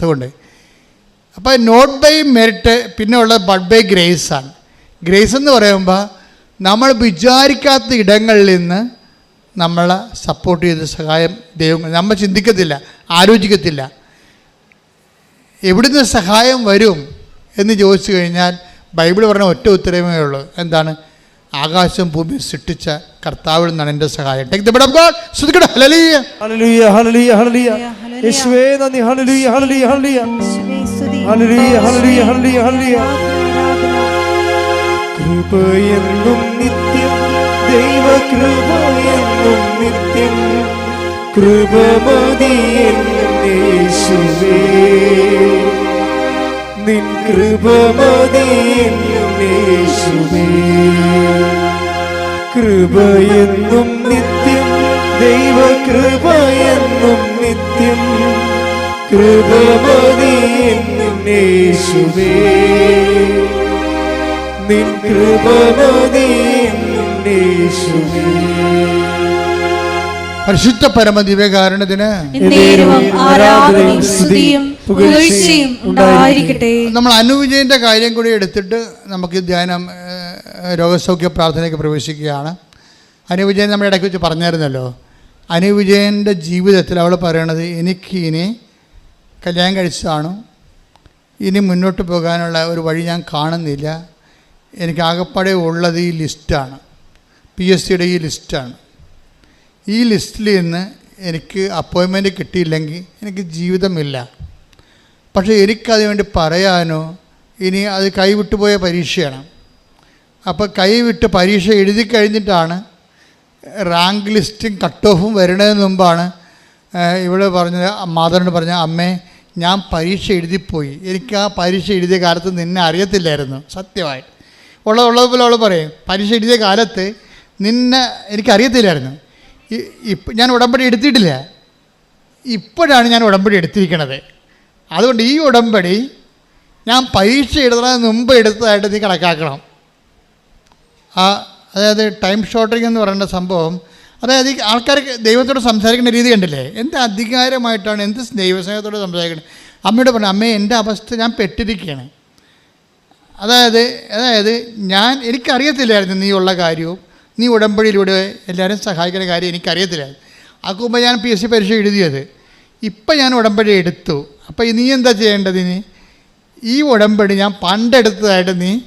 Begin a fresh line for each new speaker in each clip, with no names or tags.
അതുകൊണ്ട് അപ്പോൾ not by merit പിന്നെ ഉള്ളത് ബട്ട് ബൈ ഗ്രേസ് ആണ്. ഗ്രേസ് എന്ന് പറയുമ്പോൾ നമ്മൾ വിചാരിക്കാത്ത ഇടങ്ങളിൽ നിന്ന് നമ്മളെ സപ്പോർട്ട് ചെയ്ത് സഹായം ദൈവം നമ്മൾ ചിന്തിക്കത്തില്ല ആലോചിക്കത്തില്ല. എവിടുന്ന് സഹായം വരും എന്ന് ചോദിച്ചു കഴിഞ്ഞാൽ ബൈബിൾ പറഞ്ഞ ഒറ്റ ഉത്തരവേ ഉള്ളൂ. എന്താണ്? ആകാശം ഭൂമി സൃഷ്ടിച്ച കർത്താവിൽ നിന്നാണ് എന്റെ സഹായം. ടേക്ക് ദ ഓഫ് ഗോഡ് ശ്രദ്ധിക്കട്ടെ ഹല്ലേലൂയ
ഹല്ലേലൂയ ഹല്ലേലൂയ ഹല്ലേലൂയ. യേശുവേ നന്ദി. Hallelujah hallelujah hallelujah. Hallelujah hallelujah hallelujah
ആരാധന.
കൃപയെന്നും നിത്യം ദൈവ കൃപയെന്നും നിത്യം. കൃപമതിയെന്നും യേശുവേ. നിൻ കൃപമതിയെന്നും യേശുവേ. കൃപയെന്നും നിത്യം ദൈവ എന്നും നിത്യം കൃപമതിയെന്നും യേശുവേ. നിൻ കൃപമതിയെന്നും യേശുവേ.
പരിശുദ്ധ പരമദിവ്യകാരണത്തിന്
എന്നേരവും ആരാധനയും സ്തുതിയും പുകഴ്ചയും ഉണ്ടായിരിക്കട്ടെ.
നമ്മൾ അനുവിജയന്റെ കാര്യം കൂടി എടുത്തിട്ട് നമുക്ക് ധ്യാനം രോഗസൗഖ്യ പ്രാർത്ഥനയ്ക്ക് പ്രവേശിക്കുകയാണ്. അനുവിജയൻ നമ്മൾ ഇടയ്ക്ക് വെച്ച് പറഞ്ഞായിരുന്നല്ലോ അനുവിജയന്റെ ജീവിതത്തിൽ അവൾ പറയണത് എനിക്ക് ഇനി കല്യാണം കഴിച്ചതാണ്? ഇനി മുന്നോട്ട് പോകാനുള്ള ഒരു വഴി ഞാൻ കാണുന്നില്ല. എനിക്ക് ആകപ്പാടെ ഉള്ളത് ഈ ലിസ്റ്റാണ് പി എസ് സിയുടെ ഈ ലിസ്റ്റാണ് ഈ ലിസ്റ്റിൽ നിന്ന് എനിക്ക് അപ്പോയിൻമെന്റ് കിട്ടിയില്ലെങ്കിൽ എനിക്ക് ജീവിതമില്ല. പക്ഷേ എനിക്കത് വേണ്ടി പറയാനോ ഇനി അത് കൈവിട്ടുപോയ പരീക്ഷയാണ്. അപ്പോൾ കൈവിട്ട് പരീക്ഷ എഴുതി കഴിഞ്ഞിട്ടാണ് റാങ്ക് ലിസ്റ്റും കട്ട് ഓഫും വരുന്നതിന് മുമ്പാണ് ഇവിടെ പറഞ്ഞത് മാതാവിനോട് പറഞ്ഞ അമ്മേ ഞാൻ പരീക്ഷ എഴുതിപ്പോയി. എനിക്ക് ആ പരീക്ഷ എഴുതിയ കാലത്ത് നിന്നെ അറിയത്തില്ലായിരുന്നു. സത്യമായി ഉള്ളത് ഉള്ളതുപോലെ അവൾ പറയും പരീക്ഷ എഴുതിയ കാലത്ത് നിന്നെ എനിക്കറിയത്തില്ലായിരുന്നു ഇപ്പം ഞാൻ ഉടമ്പടി എടുത്തിട്ടില്ല. ഇപ്പോഴാണ് ഞാൻ ഉടമ്പടി എടുത്തിരിക്കണത്. അതുകൊണ്ട് ഈ ഉടമ്പടി ഞാൻ പരീക്ഷ എഴുതുന്നതിന് മുമ്പ് എടുത്തതായിട്ട് നീ കണക്കാക്കണം. ആ അതായത് ടൈം ഷോർട്ടിങ് എന്ന് പറയുന്ന സംഭവം അതായത് ഈ ആൾക്കാർക്ക് ദൈവത്തോട് സംസാരിക്കുന്ന രീതി കണ്ടില്ലേ? എന്ത് അധികാരമായിട്ടാണ് എന്ത് ദൈവസ്നേഹത്തോട് സംസാരിക്കുന്നത് അമ്മയോട് പറഞ്ഞു അമ്മേ എന്റെ അവസ്ഥ ഞാൻ പെട്ടിരിക്കുകയാണ് അതായത് അതായത് ഞാൻ എനിക്കറിയത്തില്ലായിരുന്നു നീ ഉള്ള കാര്യവും നീ ഉടമ്പടിയിലൂടെ എല്ലാവരും സഹായിക്കുന്ന കാര്യം എനിക്കറിയത്തില്ലായിരുന്നു. ആക്കുമ്പോൾ ഞാൻ പി എസ് സി പരീക്ഷ എഴുതിയത്. ഇപ്പം ഞാൻ ഉടമ്പടി എടുത്തു. അപ്പോൾ നീ എന്താ ചെയ്യേണ്ടത് ഇനി? ഈ ഉടമ്പടി ഞാൻ പണ്ടെടുത്തതായിട്ട് നീ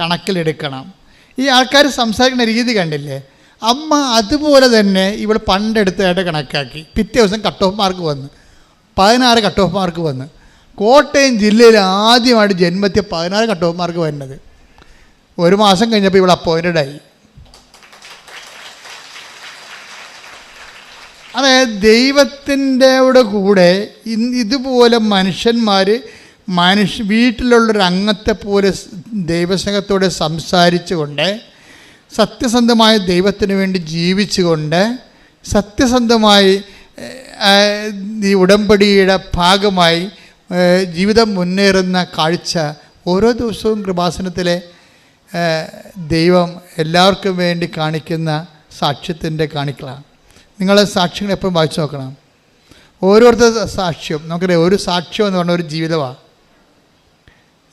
കണക്കിലെടുക്കണം. ഈ ആൾക്കാർ സംസാരിക്കുന്ന രീതി കണ്ടില്ലേ? അമ്മ അതുപോലെ തന്നെ ഇവൾ പണ്ടെടുത്തതായിട്ട് കണക്കാക്കി. പിറ്റേ ദിവസം കട്ട് ഓഫ് മാർക്ക് വന്ന്. പതിനാറ് കട്ട് ഓഫ് മാർക്ക് വന്ന്. കോട്ടയം ജില്ലയിൽ ആദ്യമായിട്ട് ജന്മത്തിൽ പതിനാറ് കട്ട് ഓഫ് മാർക്ക് വരുന്നത്. ഒരു മാസം കഴിഞ്ഞപ്പോൾ ഇവൾ അപ്പോയിന്റഡ് ആയി. അതായത് ദൈവത്തിന്റെ കൂടെ ഇതുപോലെ മനുഷ്യന്മാർ മനുഷ്യ വീട്ടിലുള്ളൊരു അംഗത്തെ പോലെ ദൈവസംഘത്തോടെ സംസാരിച്ചുകൊണ്ട് സത്യസന്ധമായ ദൈവത്തിന് വേണ്ടി ജീവിച്ചുകൊണ്ട് സത്യസന്ധമായി ഈ ഉടമ്പടിയുടെ ഭാഗമായി ജീവിതം മുന്നേറുന്ന കാഴ്ച ഓരോ ദിവസവും കൃപാസനത്തിലെ ദൈവം എല്ലാവർക്കും വേണ്ടി കാണിക്കുന്ന സാക്ഷ്യത്തിന്റെ കാണിക്കലാണ്. നിങ്ങളെ സാക്ഷ്യങ്ങൾ എപ്പോഴും വായിച്ചു നോക്കണം. ഓരോരുത്തർ സാക്ഷ്യം. നമുക്കറിയാം ഒരു സാക്ഷ്യം എന്ന് പറഞ്ഞ ഒരു ജീവിതമാണ്.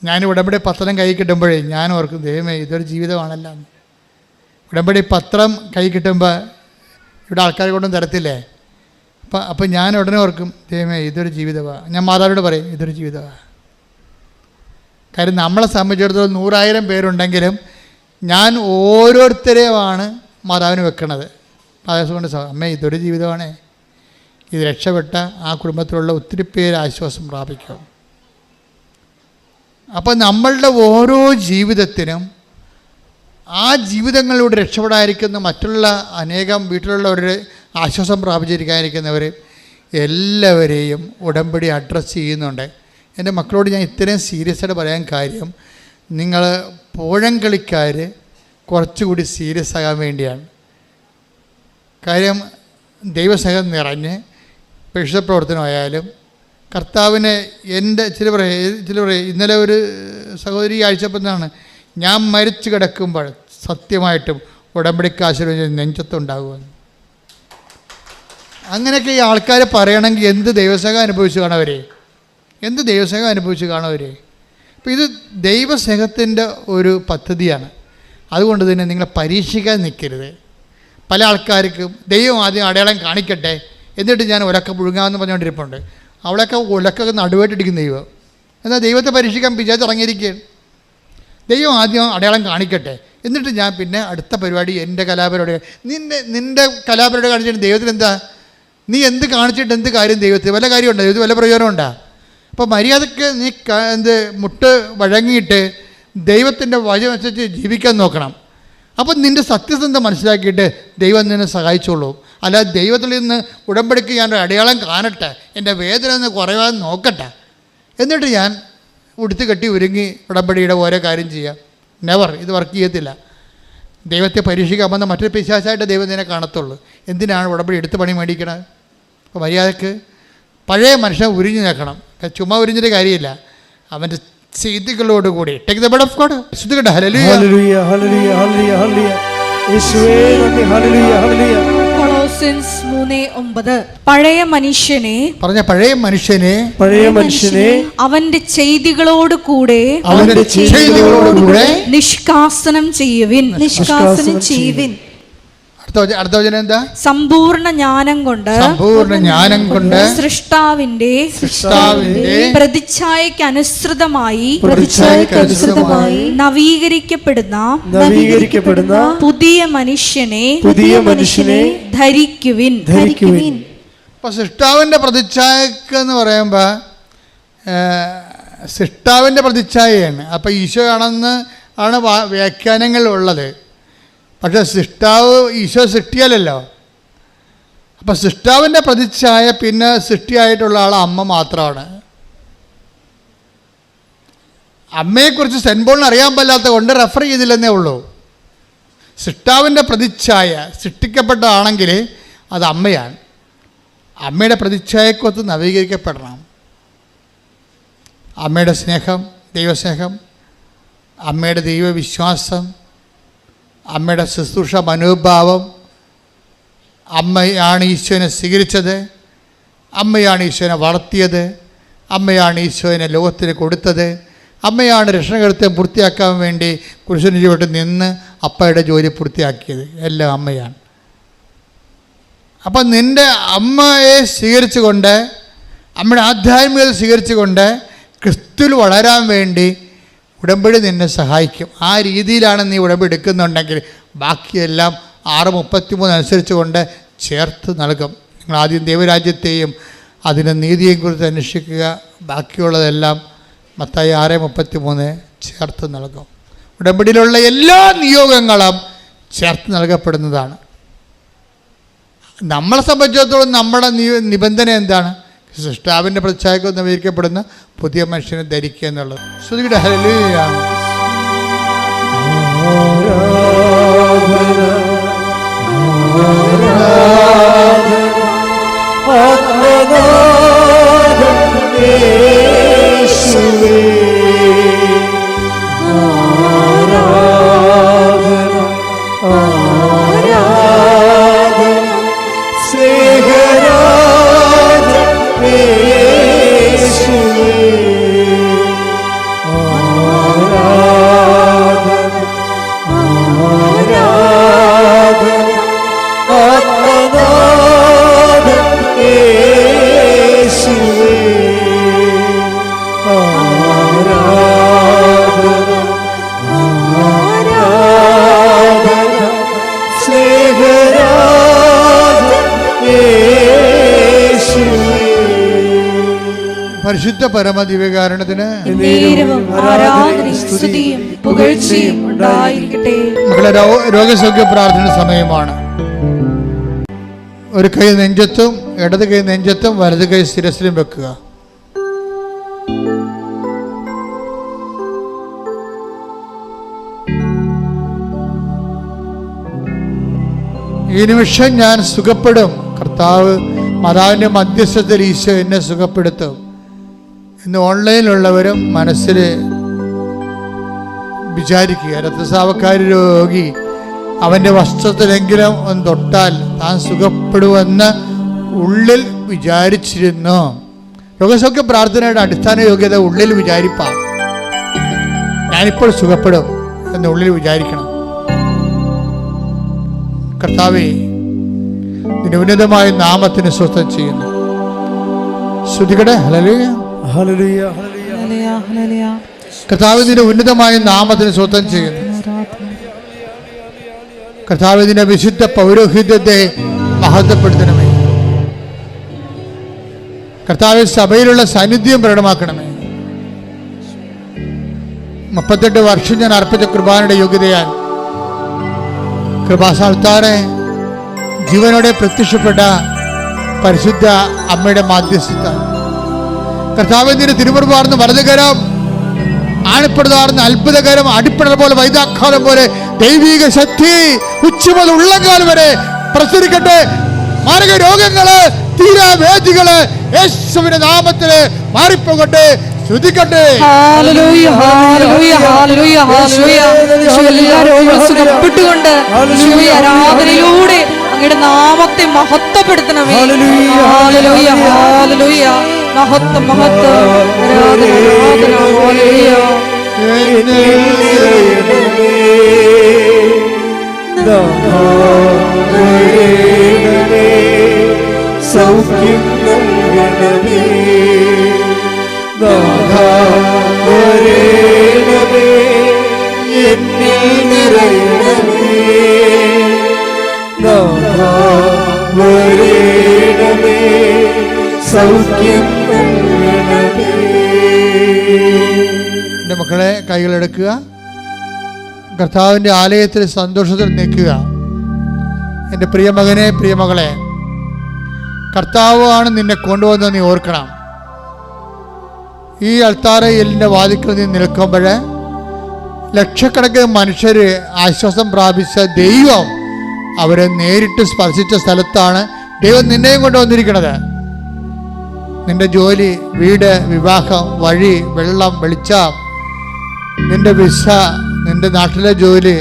ഞാൻ ഉടമ്പടി പത്രം കൈ കിട്ടുമ്പോഴേ ഞാൻ ഓർക്കും ദൈവമേ ഇതൊരു ജീവിതമാണല്ല. ഉടമ്പടി പത്രം കൈ കിട്ടുമ്പോൾ ഇവിടെ ആൾക്കാർ കൊണ്ടും തരത്തില്ലേ? അപ്പം അപ്പം ഞാൻ ഉടനെ ഓർക്കും ദൈവമേ ഇതൊരു ജീവിതമാണ് ഞാൻ മാതാവിനോട് പറയും ഇതൊരു ജീവിതമാണ് കാര്യം നമ്മളെ സംബന്ധിച്ചിടത്തോളം നൂറായിരം പേരുണ്ടെങ്കിലും ഞാൻ ഓരോരുത്തരെയുമാണ് മാതാവിന് വെക്കണത്. മാതാവ് കൊണ്ട് സ- അമ്മേ ഇതൊരു ജീവിതമാണേ. ഇത് രക്ഷപ്പെട്ട ആ കുടുംബത്തിലുള്ള ഒത്തിരി പേര് ആശ്വാസം പ്രാപിക്കും. അപ്പം നമ്മളുടെ ഓരോ ജീവിതത്തിനും ആ ജീവിതങ്ങളിലൂടെ രക്ഷപ്പെടാതിരിക്കുന്ന മറ്റുള്ള അനേകം വീട്ടിലുള്ളവർ ആശ്വാസം പ്രാപിച്ചിരിക്കാതിരിക്കുന്നവർ എല്ലാവരെയും ഉടമ്പടി അഡ്രസ്സ് ചെയ്യുന്നുണ്ട്. എന്റെ മക്കളോട് ഞാൻ ഇത്രയും സീരിയസ് ആയിട്ട് പറയാൻ കാര്യം നിങ്ങൾ പോഴംകളിക്കാർ കുറച്ചുകൂടി സീരിയസ് ആകാൻ വേണ്ടിയാണ്. കാര്യം ദൈവസഹം നിറഞ്ഞ് പരിശുദ്ധ പ്രവർത്തനമായാലും കർത്താവിനെ എന്റെ ചില പറയേ ചില പറയേ ഇന്നലെ ഒരു സഹോദരി അയച്ചപ്പോഴാണ് ഞാൻ മരിച്ചു കിടക്കുമ്പോൾ സത്യമായിട്ടും ഉടമ്പടിക്കാശീർവദിച്ച നെഞ്ചത്തുണ്ടാകുമെന്ന്. അങ്ങനെയൊക്കെ ഈ ആൾക്കാർ പറയണമെങ്കിൽ എന്ത് ദൈവസ്നേഹം അനുഭവിച്ചു കാണവരെ എന്ത് ദൈവസ്നേഹം അനുഭവിച്ച് കാണവരെ അപ്പോൾ ഇത് ദൈവസേഹത്തിന്റെ ഒരു പദ്ധതിയാണ്. അതുകൊണ്ട് തന്നെ നിങ്ങളെ പരീക്ഷിക്കാൻ നിൽക്കരുത്. പല ആൾക്കാർക്കും ദൈവം ആദ്യം അടയാളം കാണിക്കട്ടെ. എന്നിട്ട് ഞാൻ ഉലക്ക പുഴുങ്ങാമെന്ന് പറഞ്ഞുകൊണ്ടിരിപ്പുണ്ട്. അവളൊക്കെ ഉലക്കൊക്കെ നടുവായിട്ടിരിക്കും ദൈവം. എന്നാൽ ദൈവത്തെ പരീക്ഷിക്കാൻ പിജാത്ത് ഇറങ്ങിയിരിക്കുകയാണ്. ദൈവം ആദ്യം അടയാളം കാണിക്കട്ടെ. എന്നിട്ട് ഞാൻ പിന്നെ അടുത്ത പരിപാടി എന്റെ കലാപരിപാടി നിന്റെ നിന്റെ കലാപരിപാടി കാണിച്ചിട്ട് ദൈവത്തിന് എന്താ? നീ എന്ത് കാണിച്ചിട്ട് എന്ത് കാര്യം ദൈവത്തിന്? വല്ല കാര്യമുണ്ടോ? ദൈവത്തിന് വല്ല പ്രയോജനമുണ്ടോ? അപ്പോൾ മര്യാദയ്ക്ക് നീ എന്ത് മുട്ട് വഴങ്ങിയിട്ട് ദൈവത്തിന്റെ വചനനുസരിച്ച് ജീവിക്കാൻ നോക്കണം. അപ്പം നിന്റെ സത്യസന്ധ മനസ്സിലാക്കിയിട്ട് ദൈവം നിന്നെ സഹായിച്ചോളൂ. അല്ലാതെ ദൈവത്തിൽ നിന്ന് ഉടമ്പടിക്ക് ഞാൻ അടയാളം കാണട്ടെ എന്റെ വേദന ഒന്ന് കുറയാൻ നോക്കട്ടെ. എന്നിട്ട് ഞാൻ ഉടുത്ത് കെട്ടി ഒരുങ്ങി ഉടമ്പടിയുടെ ഓരോ കാര്യം ചെയ്യാം. നെവർ ഇത് വർക്ക് ചെയ്യത്തില്ല. ദൈവത്തെ പരീക്ഷിക്കാൻ വന്ന മറ്റൊരു പിശാസായിട്ട് ദൈവം നിന്നെ കാണത്തുള്ളൂ. എന്തിനാണ് ഉടമ്പടി എടുത്ത് പണി മേടിക്കണത്? അപ്പോൾ മര്യാദയ്ക്ക് പഴയ മനുഷ്യൻ ഉരിഞ്ഞു നിൽക്കണം. ചുമ ഉരിഞ്ഞിട്ട് കാര്യമില്ല. അവന്റെ ചെയ്തികളോടുകൂടി take the word of God ശ്രദ്ധിക്കട്ടെ hallelujah
hallelujah hallelujah hallelujah hallelujah യേശുവേ നന്ദി. ഹല്ലേലൂയ ഹല്ലേലൂയ
കൊളോസിൻസ് മൂന്ന് ഒമ്പത്. പഴയ മനുഷ്യനെ
പറഞ്ഞ പഴയ മനുഷ്യനെ
പഴയ മനുഷ്യനെ
അവന്റെ ചെയ്തികളോട് കൂടെ
അവന്റെ ചെയ്തികളോട് കൂടെ
നിഷ്കാസനം ചെയ്യുവിൻ.
നിഷ്കാസനം ചെയ്യുവിൻ.
അടുത്ത വച- വചനം എന്താ?
സമ്പൂർണ ജ്ഞാനം കൊണ്ട്
സമ്പൂർണ ജ്ഞാനം കൊണ്ട്
സൃഷ്ടാവിന്റെ
സൃഷ്ടാവിന്റെ
പ്രതിച്ഛായയ്ക്ക് അനുസൃതമായി
പ്രതിച്ഛായയ്ക്ക് അനുസൃതമായി
നവീകരിക്കപ്പെടുന്ന
നവീകരിക്കപ്പെടുന്ന
പുതിയ മനുഷ്യനെ
പുതിയ മനുഷ്യനെ
ധരിക്കുവിൻ.
ധരിക്കുവിൻ.
ഇപ്പോൾ സൃഷ്ടാവിന്റെ പ്രതിച്ഛായക്ക് എന്ന് പറയുമ്പോൾ സൃഷ്ടാവിന്റെ പ്രതിച്ഛായയാണ്. ഈശോ ആണെന്ന് ആണ് വ്യാഖ്യാനങ്ങൾ ഉള്ളത് പക്ഷേ സൃഷ്ടാവ് ഈശോ സൃഷ്ടിയാലല്ലോ. അപ്പം സൃഷ്ടാവിന്റെ പ്രതിച്ഛായ പിന്നെ സൃഷ്ടിയായിട്ടുള്ള ആൾ അമ്മ മാത്രമാണ്. അമ്മയെക്കുറിച്ച് സെൻബോളിന് അറിയാൻ പറ്റാത്ത കൊണ്ട് റെഫർ ചെയ്തില്ലെന്നേ ഉള്ളൂ. സൃഷ്ടാവിന്റെ പ്രതിച്ഛായ സൃഷ്ടിക്കപ്പെട്ടതാണെങ്കിൽ അത് അമ്മയാണ്. അമ്മയുടെ പ്രതിച്ഛായക്കൊത്ത് നവീകരിക്കപ്പെടണം. അമ്മയുടെ സ്നേഹം ദൈവസ്നേഹം അമ്മയുടെ ദൈവവിശ്വാസം അമ്മയുടെ ശുശ്രൂഷ മനോഭാവം. അമ്മയാണ് ഈശോനെ സ്വീകരിച്ചത്. അമ്മയാണ് ഈശോനെ വളർത്തിയത്. അമ്മയാണ് ഈശോനെ ലോകത്തിന് കൊടുത്തത്. അമ്മയാണ് രക്ഷണകൃത്യം പൂർത്തിയാക്കാൻ വേണ്ടി കുരിശിന് ചുവട്ട് നിന്ന് അപ്പയുടെ ജോലി പൂർത്തിയാക്കിയത്. എല്ലാം അമ്മയാണ്. അപ്പം നിന്റെ അമ്മയെ സ്വീകരിച്ചുകൊണ്ട് അമ്മയുടെ ആധ്യാത്മികത സ്വീകരിച്ചുകൊണ്ട് ക്രിസ്തുവിൽ വളരാൻ വേണ്ടി ഉടമ്പടി നിന്നെ സഹായിക്കും. ആ രീതിയിലാണ് നീ ഉടമ്പടി എടുക്കുന്നുണ്ടെങ്കിൽ ബാക്കിയെല്ലാം ആറ് മുപ്പത്തിമൂന്ന് അനുസരിച്ച് കൊണ്ട് ചേർത്ത് നൽകും. നിങ്ങൾ ആദ്യം ദൈവരാജ്യത്തെയും അതിന്റെ നീതിയെയും കുറിച്ച് അന്വേഷിക്കുക. ബാക്കിയുള്ളതെല്ലാം മത്തായി ആറ് മുപ്പത്തി മൂന്ന് ചേർത്ത് നൽകും. ഉടമ്പടിയിലുള്ള എല്ലാ നിയോഗങ്ങളും ചേർത്ത് നൽകപ്പെടുന്നതാണ്. നമ്മളെ സംബന്ധിച്ചിടത്തോളം നമ്മുടെ നിബന്ധന എന്താണ്? സൃഷ്ടാവിന്റെ പ്രത്യേകം നവീകരിക്കപ്പെടുന്ന പുതിയ മനുഷ്യനെ ധരിക്കുക എന്നുള്ളത്. ശ്രുതിയുടെ ഹല്ലേലൂയ. പരിശുദ്ധ പരമദിവ്യകാരണത്തിന്
ദിവ്യകാരണത്തിന് ആരാധനയും സ്തുതിയും പുകഴ്ചയും ഉണ്ടായിരിക്കട്ടെ.
മക്കളെ രോഗസൗഖ്യ പ്രാർത്ഥന സമയമാണ്. ഒരു കൈ നെഞ്ചത്തും ഇടത് കൈ നെഞ്ചത്തും വലത് കൈ ശിരസിലും വെക്കുക. ഈ നിമിഷം ഞാൻ സുഖപ്പെടും. കർത്താവ് മാതാവിന്റെ മധ്യസ്ഥത്തിൽ ഈശോ എന്നെ സുഖപ്പെടുത്തും. ഇന്ന് ഓൺലൈനിലുള്ളവരും മനസ്സിൽ വിചാരിക്കുക രക്തസ്രാവക്കാരി രോഗി അവന്റെ വസ്ത്രത്തിലെങ്കിലും ഒന്ന് തൊട്ടാൽ താൻ സുഖപ്പെടുമെന്ന് ഉള്ളിൽ വിചാരിച്ചിരുന്നു. രോഗസൗഖ്യ പ്രാർത്ഥനയുടെ അടിസ്ഥാന യോഗ്യത ഉള്ളിൽ വിചാരിപ്പാം. ഞാനിപ്പോൾ സുഖപ്പെടും എന്ന് ഉള്ളിൽ വിചാരിക്കണം. കർത്താവേ നിന്റെ ഉന്നതമായ നാമത്തിന് സ്വസ്ഥം ചെയ്യുന്നു. ശ്രുതികടെ ഹലലുയ
ഹല്ലേലൂയ.
Hallelujah, hallelujah.
കർത്താവ് നിന്റെ ഉന്നതമായ നാമത്തിന് സ്വത്തം ചെയ്യുന്നു. കർത്താവിന്റെ വിശുദ്ധ പൗരോഹിത്യത്തെ മഹത്വപ്പെടുത്തണമേ. കർത്താവ് സഭയിലുള്ള സാന്നിധ്യം പ്രകടമാക്കണമേ. മുപ്പത്തെട്ട് വർഷം ഞാൻ അർപ്പിച്ച കുർബാനയുടെ യോഗ്യതയാൽ കൃപാസാൽത്താറെ ജീവനോടെ പ്രത്യക്ഷപ്പെട്ട പരിശുദ്ധ അമ്മയുടെ മാധ്യസ്ഥത. കർത്താവിന്റെ തിരുമുറുപാർന്ന് വലതുകരം ആണിപ്പെടുന്ന അത്ഭുതകരം അടിപ്പടൽ പോലെ വൈദാഖാലം പോലെ ദൈവിക ശക്തി ഉച്ചമുതൽ ഉള്ളങ്കാലം വരെ പ്രസരിക്കട്ടെ. മാരക രോഗങ്ങൾ തീരാവേദികൾ യേശുവിന്റെ നാമത്തിൽ മാറിപ്പോകട്ടെ. ശ്രുതിക്കട്ടെ
എല്ലാ രോഗങ്ങളും സുഖപ്പെട്ടുകൊണ്ട് ആരാധനയിലൂടെ അങ്ങയുടെ നാമത്തെ മഹത്വപ്പെടുത്തണമേ.
Hallelujah,
hallelujah, hallelujah. മഹത്വം മഹത്വം. ആരാധന ആരാധന ഹല്ലേലൂയ.
സൗഖ്യം നൽകണമേ. നാഥാ എന്നിൽ നിറയണമേ. നാഥാ വരേണമേ.
എന്റെ മക്കളെ കൈകളെടുക്കുക കർത്താവിന്റെ ആലയത്തിൽ സന്തോഷത്തിൽ നിൽക്കുക. എന്റെ പ്രിയമകനെ പ്രിയമകളെ കർത്താവാണ് നിന്നെ കൊണ്ടുവന്നത് നീ ഓർക്കണം. ഈ അൾത്താരയിലിന്റെ വാതിക്കൽ നീ നിൽക്കുമ്പോൾ ലക്ഷക്കണക്കിന് മനുഷ്യർ ആശ്വാസം പ്രാപിച്ച ദൈവം അവരെ നേരിട്ട് സ്പർശിച്ച സ്ഥലത്താണ് ദൈവം നിന്നെയും കൊണ്ടുവന്നിരിക്കുന്നത്. നിന്റെ ജോലി വീട് വിവാഹം വഴി വെള്ളം വെളിച്ചം നിന്റെ വിസ നിന്റെ നാട്ടിലെ ജോലി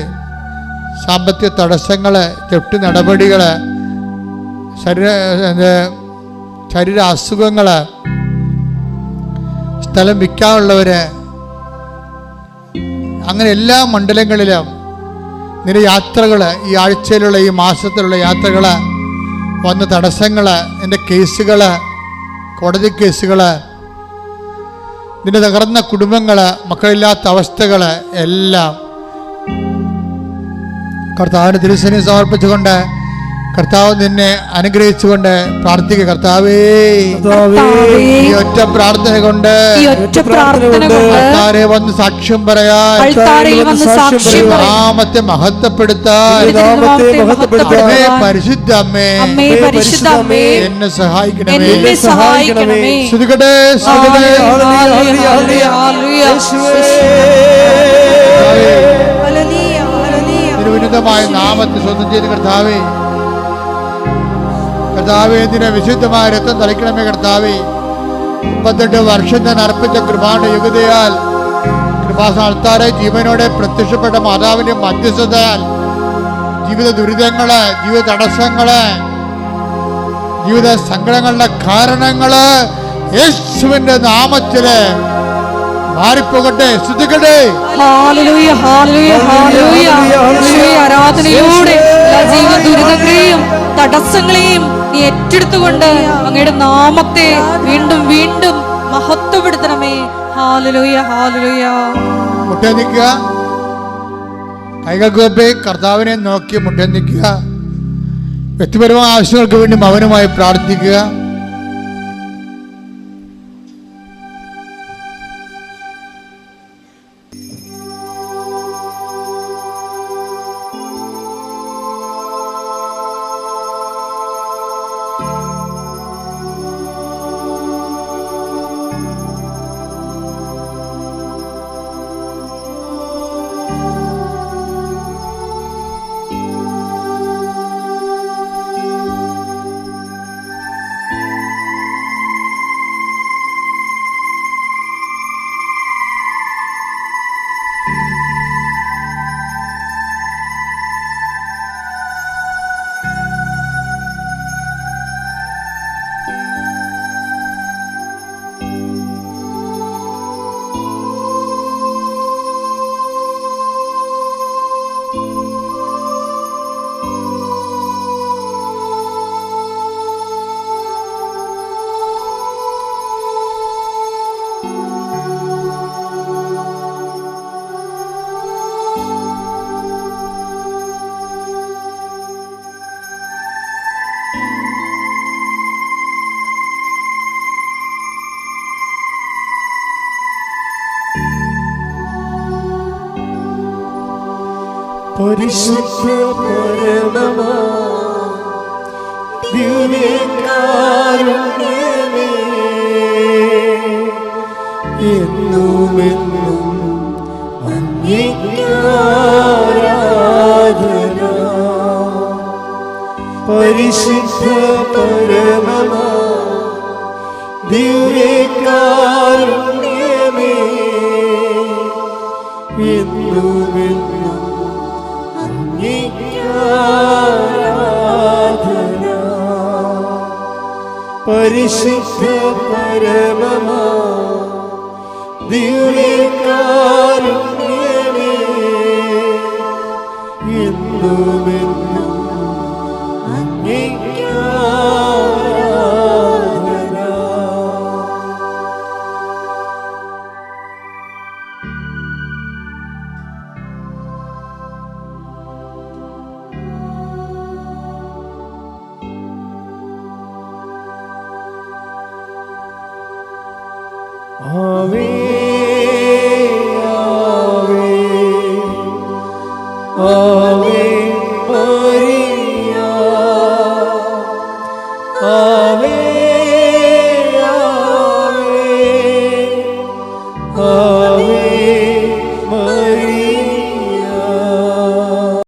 സാമ്പത്തിക തടസ്സങ്ങൾ തെറ്റ് നടപടികൾ ശരീര ശരീര അസുഖങ്ങൾ സ്ഥലം വിൽക്കാനുള്ളവർ അങ്ങനെ എല്ലാ മണ്ഡലങ്ങളിലും നിന്റെ യാത്രകൾ ഈ ആഴ്ചയിലുള്ള ഈ മാസത്തിലുള്ള യാത്രകൾ വന്ന തടസ്സങ്ങൾ എന്റെ കേസുകൾ കോടതി കേസുകൾ നിന്റെ തകർന്ന കുടുംബങ്ങൾ മക്കളില്ലാത്ത അവസ്ഥകൾ എല്ലാം കർത്താവിന് തിരുസനെ സമർപ്പിച്ചുകൊണ്ട് കർത്താവ് നിന്നെ അനുഗ്രഹിച്ചുകൊണ്ട് പ്രാർത്ഥിക്കുക. കർത്താവേ ഈ ഒറ്റ പ്രാർത്ഥന കൊണ്ട് കർത്താരെ വന്ന് സാക്ഷ്യം പറയാൻ
രാമത്തെ
നാമത്തെ മഹത്വപ്പെടുത്താൻ. പരിശുദ്ധ അമ്മേ. എന്നെ സഹായിക്കണമേ. ശ്രുതികട്ടെ. തിരുവിനുതമായ നാമത്തെ സ്വന്തം ചെയ്ത് കർത്താവേ കർത്താവേ നിന്റെ വിശുദ്ധമായ രക്തം തളിക്കണമേ കർത്താവേ. മുപ്പത്തെട്ട് വർഷം ഞാൻ അർപ്പിച്ച കൃപാണ് യുഗതയാൽ കൃപാസാൽത്താരെ ജീവനോടെ പ്രത്യക്ഷപ്പെട്ട മാതാവിന്റെ മധ്യസ്ഥതയാൽ ജീവിത ദുരിതങ്ങൾ ജീവിത തടസ്സങ്ങൾ ജീവിത സങ്കടങ്ങളുടെ കാരണങ്ങൾ യേശുവിന്റെ നാമത്തിൽ മാറിപ്പോകട്ടെ ശ്രദ്ധിക്കട്ടെ
ഹല്ലേലൂയ, ഹല്ലേലൂയ, ഹല്ലേലൂയ. യേശുവേ, ആരാധനയിലൂടെ എല്ലാ ദുരിതങ്ങളെയും തടസ്സങ്ങളെയും നീ ഏറ്റെടുത്തുകൊണ്ട് അങ്ങയുടെ നാമത്തെ വീണ്ടും വീണ്ടും മഹത്വപ്പെടുത്തണമേ. ഹാലലൂയ ഹാലലൂയ
മുട്ടേ നിൽക്കുക. കൈകൾ കോപ്പി കർത്താവിനെ നോക്കി മുട്ടേ നിൽക്കുക. വ്യക്തിപരമായ ആവശ്യങ്ങൾക്ക് വേണ്ടി മൗനമായി പ്രാർത്ഥിക്കുക.
പരിശുദ്ധ പരമമാ ദിവ്യകാരുണ്യമേ. എന്നുമെന്നും അങ്ങേക്കാരാധന പരിശുദ്ധ പരമമാ ദിവ്യകാരുണ്യമേ. അങ്ങേക്കാരാധന പരിശുദ്ധ പരമമാ ദിവ്യകാരുണ്യമേ എന്നുമെന്നും Oh.